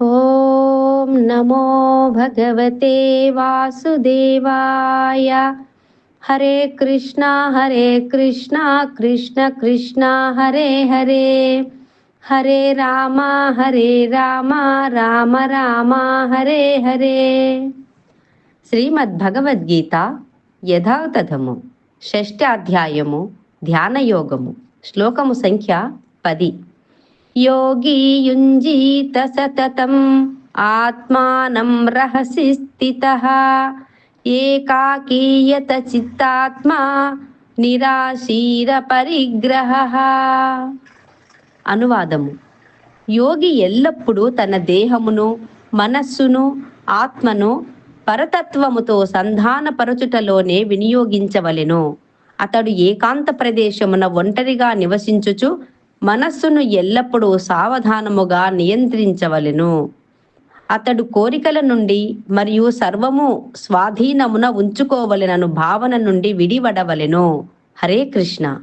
ॐ नमो भगवते वासुदेवाय हरे कृष्णा हरे कृष्णा कृष्ण कृष्णा हरे हरे हरे राम हरे राम రామ రామ హరే హరే శ్రీమద్భగవద్గీత యథాతథము షష్ఠ అధ్యాయము ధ్యానయోగము శ్లోకము సంఖ్య పది యోగి యుంజీత సతతం ఆత్మానం రహసి స్థిత ఏకాకీయత చిత్తాత్మా నిరాశీర పరిగ్రహ అనువాదము యోగి ఎల్లప్పుడూ తన దేహమును మనస్సును ఆత్మను పరతత్వముతో సంధానపరచుటలోనే వినియోగించవలెను. అతడు ఏకాంత ప్రదేశమున ఒంటరిగా నివసించుచు మనస్సును ఎల్లప్పుడూ సావధానముగా నియంత్రించవలెను. అతడు కోరికల నుండి మరియు సర్వము స్వాధీనమున ఉంచుకోవలెనను భావన నుండి విడివడవలెను. హరే కృష్ణ.